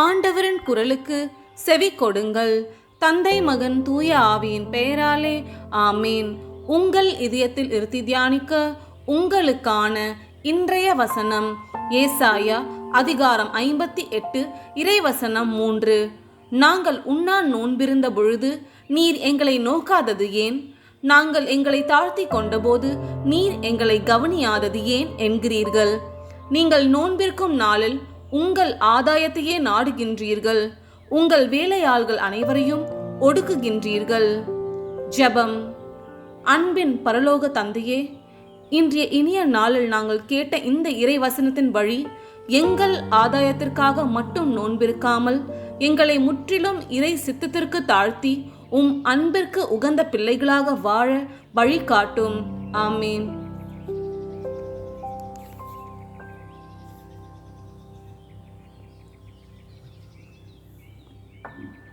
ஆண்டவரின் குரலுக்கு செவி கொடுங்கள். தந்தை மகன் தூய ஆவியின் பெயராலே ஆமீன். உங்கள் இதயத்தில் இருத்தி தியானிக்க உங்களுக்கான இன்றைய வசனம் ஏசாயா அதிகாரம் ஐம்பத்தி எட்டு இறைவசனம் மூன்று. நாங்கள் உண்ணா நோன்பிருந்த பொழுது நீர் எங்களை நோக்காதது ஏன்? நாங்கள் எங்களை தாழ்த்தி கொண்டபோது நீர் எங்களை கவனியாதது ஏன்? என்கிறீர்கள். நீங்கள் நோன்பிருக்கும் நாளில் உங்கள் ஆதாயத்தையே நாடுகின்றீர்கள். உங்கள் வேலையாள்கள் அனைவரையும் ஒடுக்குகின்றீர்கள். ஜெபம். அன்பின் பரலோக தந்தையே இன்றைய இனிய நாளில் நாங்கள் கேட்ட இந்த இறை வசனத்தின் வழி எங்கள் ஆதாயத்திற்காக மட்டும் நோன்பிருக்காமல் எங்களை முற்றிலும் இறை சித்தத்திற்கு தாழ்த்தி உம் அன்பிற்கு உகந்த பிள்ளைகளாக வாழ வழிகாட்டும். ஆமீன். you.